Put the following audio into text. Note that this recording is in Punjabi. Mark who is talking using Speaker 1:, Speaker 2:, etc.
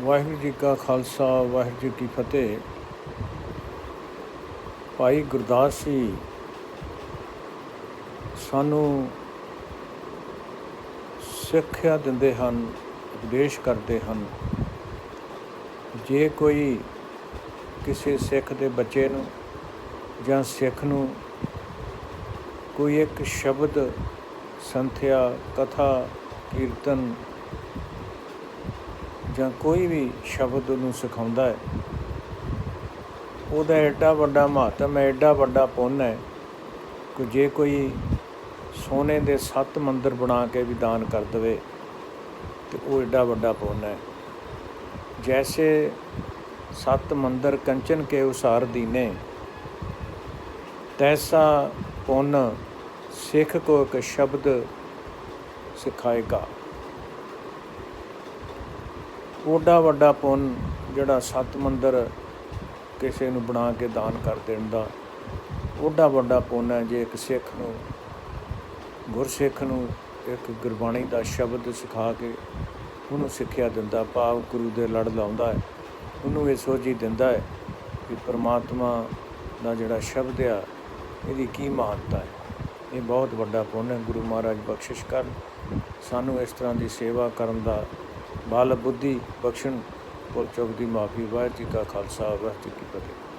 Speaker 1: ਵਾਹਿਗੁਰੂ ਜੀ ਕਾ ਖਾਲਸਾ, ਵਾਹਿਗੁਰੂ ਜੀ ਕੀ ਫਤਿਹ। ਭਾਈ ਗੁਰਦਾਸ ਜੀ, ਸਾਨੂੰ ਸਿੱਖਿਆ ਦਿੰਦੇ ਹਨ, ਉਪਦੇਸ਼ ਕਰਦੇ ਹਨ। ਜੇ ਕੋਈ ਕਿਸੇ ਸਿੱਖ ਦੇ ਬੱਚੇ ਨੂੰ ਜਾਂ ਸਿੱਖ ਨੂੰ ਕੋਈ ਇੱਕ ਸ਼ਬਦ, ਸੰਥਿਆ, ਕਥਾ, ਕੀਰਤਨ ਜਾਂ ਕੋਈ ਵੀ ਸ਼ਬਦ ਉਹਨੂੰ ਸਿਖਾਉਂਦਾ ਹੈ, ਉਹਦਾ ਐਡਾ ਵੱਡਾ ਮਹੱਤਵ ਹੈ, ਐਡਾ ਵੱਡਾ ਪੁੰਨ ਹੈ ਕਿ ਜੇ ਕੋਈ ਸੋਨੇ ਦੇ ਸੱਤ ਮੰਦਰ ਬਣਾ ਕੇ ਵੀ ਦਾਨ ਕਰ ਦਵੇ, ਤੇ ਉਹ ਐਡਾ ਵੱਡਾ ਪੁੰਨ ਹੈ। ਜੈਸੇ ਸੱਤ ਮੰਦਰ ਕੰਚਨ ਕੇ ਉਸਾਰ ਦੀਨੇ, ਤੈਸਾ ਪੁੰਨ ਸਿੱਖ ਕੋ ਇੱਕ ਸ਼ਬਦ ਸਿਖਾਏਗਾ। ਓਡਾ ਵੱਡਾ ਪੁੰਨ ਜਿਹੜਾ ਸੱਤ ਮੰਦਰ ਕਿਸੇ ਨੂੰ ਬਣਾ ਕੇ ਦਾਨ ਕਰ ਦੇਣ ਦਾ, ਓਡਾ ਵੱਡਾ ਪੁੰਨ ਹੈ ਜੇ ਇੱਕ ਸਿੱਖ ਨੂੰ, ਗੁਰਸਿੱਖ ਨੂੰ ਇੱਕ ਗੁਰਬਾਣੀ ਦਾ ਸ਼ਬਦ ਸਿਖਾ ਕੇ ਉਹਨੂੰ ਸਿੱਖਿਆ ਦਿੰਦਾ, ਭਾਵ ਗੁਰੂ ਦੇ ਲੜ ਲਾਉਂਦਾ ਹੈ, ਉਹਨੂੰ ਇਹ ਸੋਝੀ ਦਿੰਦਾ ਹੈ ਕਿ ਪ੍ਰਮਾਤਮਾ ਦਾ ਜਿਹੜਾ ਸ਼ਬਦ ਆ, ਇਹਦੀ ਕੀ ਮਹੱਤਤਾ ਹੈ। ਇਹ ਬਹੁਤ ਵੱਡਾ ਪੁੰਨ ਹੈ, ਗੁਰੂ ਮਹਾਰਾਜ ਬਖਸ਼ਿਸ਼ ਕਰਨ, ਸਾਨੂੰ ਇਸ ਤਰ੍ਹਾਂ ਦੀ ਸੇਵਾ ਕਰਨ ਦਾ ਬਲ ਬੁੱਧੀ ਬਖਸ਼ਣ ਭੁੱਲ ਚੁੱਕ ਦੀ ਮਾਫੀ ਵਾਹਿਗੁਰੂ ਜੀ ਕਾ ਖਾਲਸਾ, ਵਾਹਿਗੁਰੂ ਜੀ ਕੀ ਫਤਿਹ।